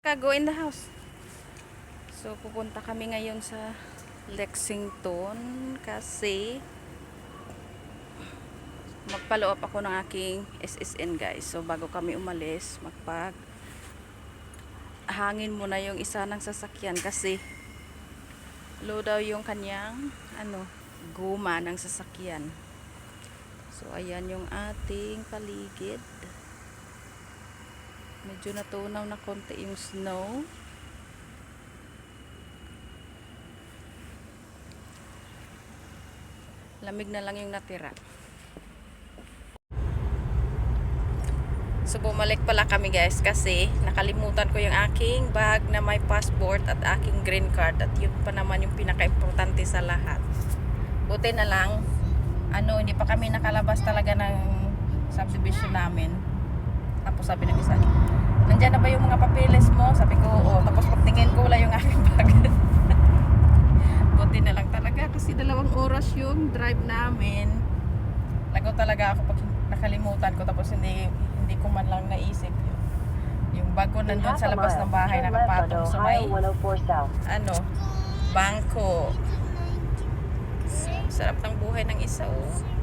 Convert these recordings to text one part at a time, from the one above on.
Ka, go in the house. So, pupunta kami ngayon sa Lexington kasi magpalo up ako ng aking SSN guys. So, bago kami umalis, magpag hangin muna yung isa ng sasakyan kasi low daw yung kanyang ano, guma ng sasakyan. So, ayan yung ating paligid. Medyo natunaw na konti yung snow. Lamig na lang yung natira. So bumalik pala kami guys kasi nakalimutan ko yung aking bag na may passport at aking green card at yun pa naman yung pinaka-importante sa lahat. Buti na lang ano hindi pa kami nakalabas talaga ng subdivision namin. Tapos sabi ng isa, nandyan na ba yung mga papeles mo? Sabi ko, oo. Tapos pagtingin ko, wala yung aking bag. Buti na lang talaga kasi dalawang oras yung drive namin. Lago talaga ako pag nakalimutan ko tapos hindi hindi ko man lang naisip yun. Yung bag ko nandun sa labas ng bahay nakapatong sa may Ohio 104 South. ano, bangko. Sarap ng buhay ng isa oh.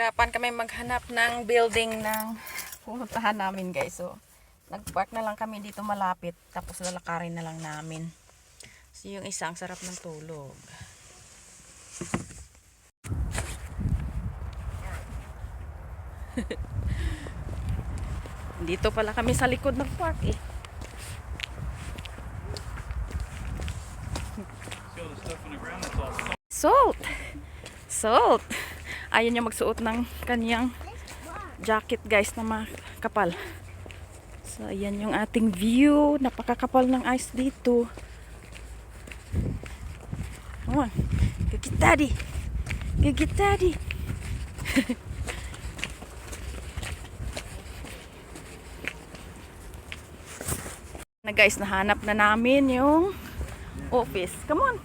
Nahirapan kami maghanap ng building ng pupuntahan namin, guys. So, nag-park na lang kami dito malapit. Tapos, lalakarin na lang namin. So, yung isang sarap ng tulog. dito pala kami sa likod ng park eh. Salt! Salt! Ayaw niya magsuot ng kanyang jacket guys na makapal. So, ayan yung ating view. Napakakapal ng ice dito. Come on. Go daddy. Go daddy. na guys, nahanap na namin yung office. Come on.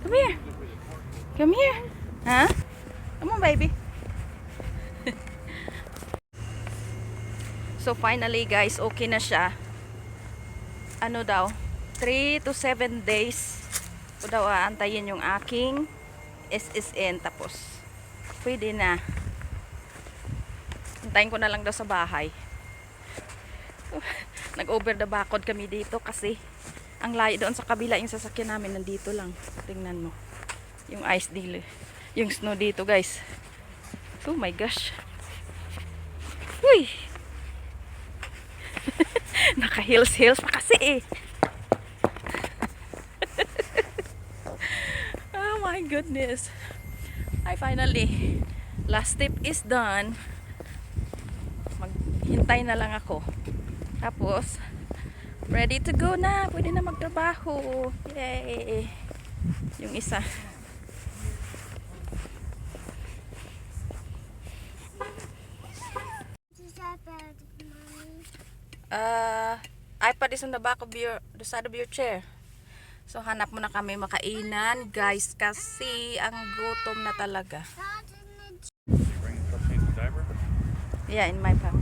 Come here. Come here. Ha? Come on, baby. so, finally, guys, okay na siya. Ano daw? 3 to 7 days ko daw aantayin yung aking SSN. Tapos, pwede na. Hintayin ko na lang daw sa bahay. Nag-over the backward kami dito kasi ang layo doon sa kabila yung sasakyan namin nandito lang. Tingnan mo yung ice deal yung snow dito guys. Oh my gosh. Uy! Naka heels heels pa kasi eh. Oh my goodness. I finally. Last step is done. Maghintay na lang ako. Tapos ready to go na. Pwede na magtrabaho. Yay! Yung isa Uh, iPad is on the back of your, the side of your chair. So, hanap muna kami makainan, guys, kasi ang gutom na talaga. Yeah, in my pack.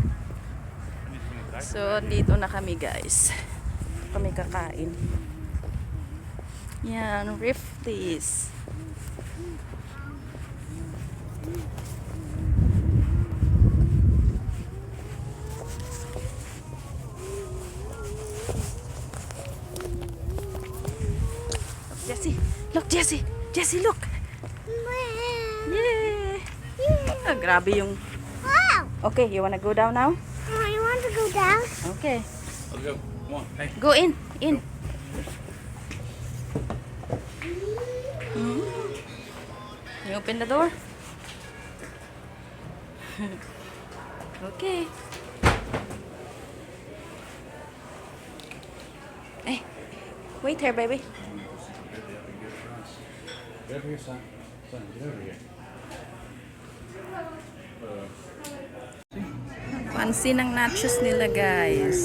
So, dito na kami, guys. Kami kakain. Yan, Rifties. Look, Look, Jessie. Jessie, look. Yeah. Ah, grabe yung... Wow. Okay, you wanna go down now? Oh, you want to go down? Okay. Let's go. Come on. Hey. Go in. In. Mm. You open the door? okay. Hey, wait here, baby. Get over here, son. Son, get over here. Pansin ang nachos nila, guys.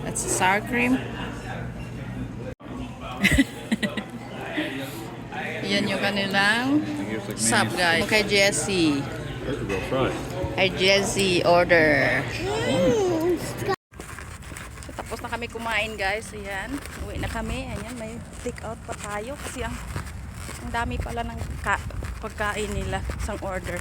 That's sour cream. Yan yung kanilang sub, guys. Kay Jessie. Let's go fry. Kay Jessie, order. So, tapos na kami kumain, guys. Ayan. Uwi na kami. Ayan, may take out pa tayo. Kasi ang, ang dami pala ng ka- pagkain nila. Isang order.